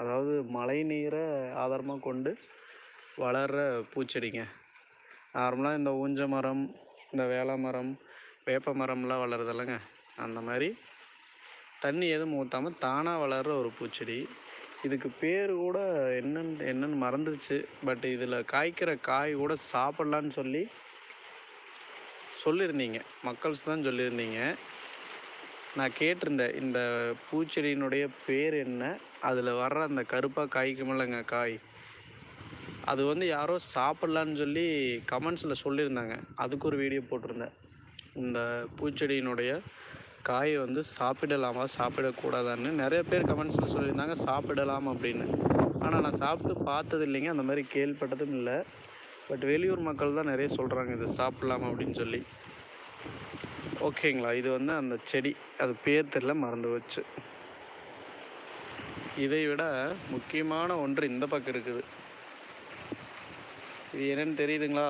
அதாவது மழை நீரை ஆதாரமாக கொண்டு வளர்கிற பூச்செடிங்க. நார்மலாக இந்த ஊஞ்ச மரம் இந்த வேலை மரம் வேப்ப மரம்லாம் வளருதில்லங்க. அந்த மாதிரி தண்ணி எதுவும் ஊற்றாமல் தானாக வளர்கிற ஒரு பூச்செடி. இதுக்கு பேர் கூட என்னன்னு என்னன்னு மறந்துருச்சு. பட் இதில் காய்க்கிற காய் கூட சாப்பிட்லான்னு சொல்லி சொல்லியிருந்தீங்க. மக்கள்ஸ் தான் சொல்லியிருந்தீங்க. நான் கேட்டிருந்தேன் இந்த பூச்செடியினுடைய பேர் என்ன? அதில் வர்ற அந்த கருப்பாக காய்க்குமில்லங்க காய். அது வந்து யாரோ சாப்பிட்லான்னு சொல்லி கமெண்ட்ஸில் சொல்லியிருந்தாங்க. அதுக்கு ஒரு வீடியோ போட்டிருந்தேன். இந்த பூச்செடியினுடைய காயை வந்து சாப்பிடலாமா சாப்பிடக்கூடாதான்னு நிறைய பேர் கமெண்ட்ஸில் சொல்லியிருந்தாங்க சாப்பிடலாம் அப்படின்னு. ஆனால் நான் சாப்பிட்டு பார்த்தது இல்லைங்க. அந்த மாதிரி கேள்விப்பட்டதும் இல்லை. பட் வெளியூர் மக்கள் தான் நிறைய சொல்கிறாங்க இது சாப்பிட்லாம் அப்படின்னு சொல்லி. ஓகேங்களா? இது வந்து அந்த செடி. அது பேர் தெரியல மறந்து வச்சு இதை விட முக்கியமான ஒன்று இந்த பக்கம் இருக்குது. இது என்னன்னு தெரியுதுங்களா?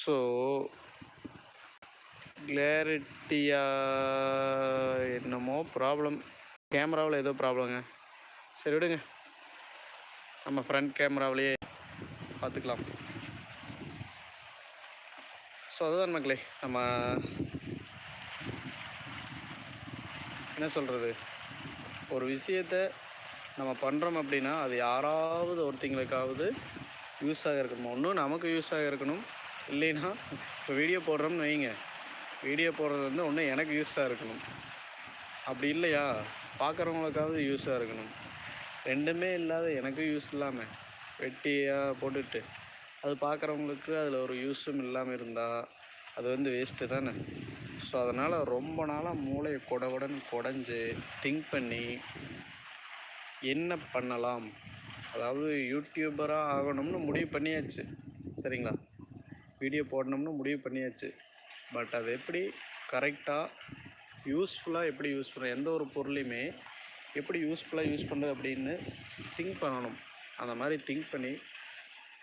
ஸோ கிளாரிட்டியா என்னமோ ப்ராப்ளம் கேமராவில் ஏதோ ப்ராப்ளங்க சரி விடுங்க. நம்ம ஃப்ரண்ட் கேமராவிலேயே பார்த்துக்கலாம். ஸோ அதுதான் மக்களே நம்ம என்ன சொல்கிறது ஒரு விஷயத்தை நம்ம பண்ணுறோம் அப்படின்னா அது யாராவது ஒருத்தங்களுக்காவது யூஸாக இருக்கணும். ஒன்றும் நமக்கு யூஸாக இருக்கணும். இல்லைன்னா இப்போ வீடியோ போடுறோம்னு வைங்க. வீடியோ போடுறது வந்து ஒன்று எனக்கு யூஸாக இருக்கணும். அப்படி இல்லையா? பார்க்குறவங்களுக்காவது யூஸாக இருக்கணும். ரெண்டுமே இல்லாத எனக்கு யூஸ் இல்லாமல் வெட்டியாக போட்டுட்டு அது பார்க்குறவங்களுக்கு அதில் ஒரு யூஸும் இல்லாமல் இருந்தால் அது வந்து வேஸ்ட்டு தானே? ஸோ அதனால் ரொம்ப நாளாக மூளையை கொடவுடன் குடஞ்சி திங்க் பண்ணி என்ன பண்ணலாம்? அதாவது யூடியூபராக ஆகணும்னு முடிவு பண்ணியாச்சு. சரிங்களா? வீடியோ போடணும்னு முடிவு பண்ணியாச்சு. பட் அது எப்படி கரெக்டாக யூஸ்ஃபுல்லாக எப்படி யூஸ் பண்ண எந்த ஒரு பொருளையுமே எப்படி யூஸ்ஃபுல்லாக யூஸ் பண்ணுறது அப்படின்னு திங்க் பண்ணணும். அந்த மாதிரி திங்க் பண்ணி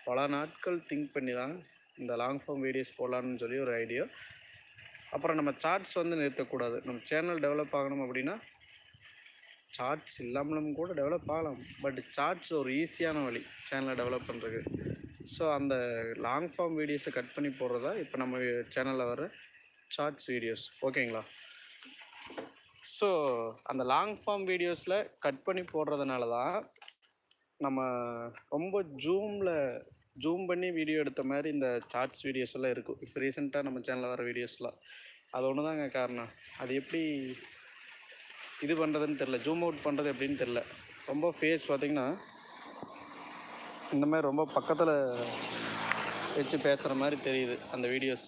பல நாட்கள் திங்க் பண்ணி தான் இந்த லாங் ஃபார்ம் வீடியோஸ் போடலான்னு சொல்லி ஒரு ஐடியா அப்புறம் நம்ம சார்ட்ஸ் வந்து நிறுத்தக்கூடாது. நம்ம சேனல் டெவலப் ஆகணும் அப்படின்னா சார்ட்ஸ் இல்லாமலும் கூட டெவலப் ஆகலாம். பட் சார்ட்ஸ் ஒரு ஈஸியான வழி சேனலை டெவலப் பண்ணுறதுக்கு ஸோ அந்த லாங் ஃபார்ம் வீடியோஸை கட் பண்ணி போடுறதா இப்போ நம்ம சேனலில் வர ஷார்ட்ஸ் வீடியோஸ் ஓகேங்களா ஸோ அந்த லாங் ஃபார்ம் வீடியோஸில் கட் பண்ணி போடுறதுனால தான் நம்ம ரொம்ப ஜூமில் ஜூம் பண்ணி வீடியோ எடுத்த மாதிரி இந்த சார்ட்ஸ் வீடியோஸ் எல்லாம் இருக்கும். இப்போ ரீசெண்டாக நம்ம சேனலில் வர வீடியோஸ்லாம் அது ஒன்று தாங்க காரணம். அது எப்படி இது பண்ணுறதுன்னு தெரில ஜூம் அவுட் பண்ணுறது எப்படின்னு தெரில ரொம்ப ஃபேஸ் பார்த்திங்கன்னா இந்த மாதிரி ரொம்ப பக்கத்தில் வச்சு பேசுகிற மாதிரி தெரியுது அந்த வீடியோஸ்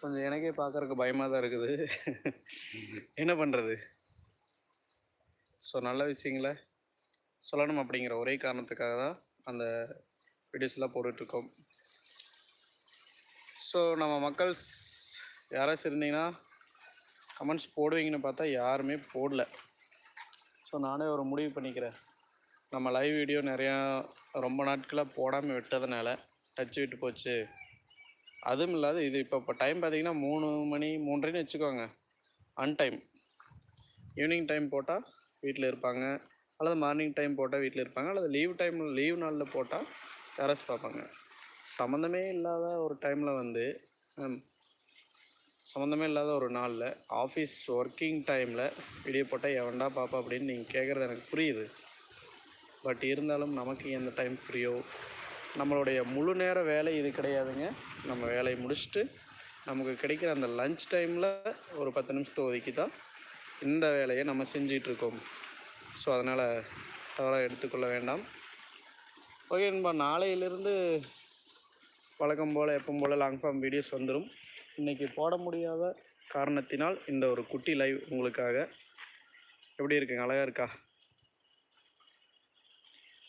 கொஞ்சம் எனக்கே பார்க்குறக்கு பயமாக தான் இருக்குது. என்ன பண்ணுறது ஸோ நல்ல விஷயங்கள? சொல்லணும் அப்படிங்கிற ஒரே காரணத்துக்காக தான் அந்த வீடியோஸ்லாம் போட்டுட்ருக்கோம். ஸோ நம்ம மக்கள்ஸ் யாராச்சும் இருந்தீங்கன்னா கமெண்ட்ஸ் போடுவீங்கன்னு பார்த்தா யாருமே போடல. ஸோ நானே ஒரு முடிவு பண்ணிக்கிறேன். நம்ம லைவ் வீடியோ நிறையா ரொம்ப நாட்களாக போடாமல் விட்டதுனால டச் விட்டு போச்சு. அதுவும் இல்லாத இது இப்போ இப்போ டைம் பார்த்தீங்கன்னா மூணு மணி மூன்றரைன்னு வச்சுக்கோங்க. அன்டைம் ஈவினிங் டைம் போட்டால் வீட்டில் இருப்பாங்க. அல்லது மார்னிங் டைம் போட்டால் வீட்டில் இருப்பாங்க. அல்லது லீவ் டைமில் லீவ் நாளில் போட்டால் டெரஸ் பார்ப்பாங்க. சம்மந்தமே இல்லாத ஒரு டைமில் வந்து சம்மந்தமே இல்லாத ஒரு நாளில் ஆஃபீஸ் ஒர்க்கிங் டைமில் வீடியோ போட்டால் எவன்டா பாப்பா அப்படின்னு நீங்கள் கேட்குறது எனக்கு புரியுது. பட் இருந்தாலும் நமக்கு எந்த டைம் ஃப்ரீயோ நம்மளுடைய முழு நேர வேலை இது கிடையாதுங்க. நம்ம வேலையை முடிச்சுட்டு நமக்கு கிடைக்கிற அந்த லஞ்ச் டைமில் ஒரு பத்து நிமிஷத்தை ஒதுக்கி தான் இந்த வேலையை நம்ம செஞ்சிகிட்ருக்கோம் ஸோ அதனால் தவறாக எடுத்துக்கொள்ள வேண்டாம். ஓகே நண்பா நாளையிலிருந்து வழக்கம் போல் எப்பவும் போல் லாங் ஃபார்ம் வீடியோஸ் வந்துடும் இன்றைக்கி போட முடியாத காரணத்தினால் இந்த ஒரு குட்டி லைவ் உங்களுக்காக எப்படி இருக்குங்க? அழகாக இருக்கா?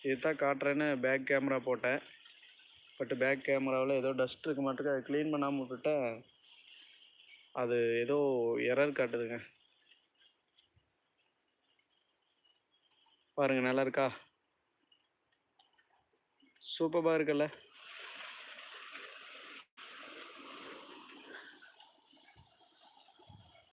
இதுதான் காட்டுறேன்னு பேக் கேமரா போட்டேன். பட் பேக் கேமராவில் ஏதோ டஸ்ட் இருக்க மாட்டேங்க அதை க்ளீன் பண்ணாமல் விட்டுட்டேன். அது ஏதோ எரர் காட்டுதுங்க. பாருங்கள் நல்லா இருக்கா? சூப்பராக இருக்குல்ல?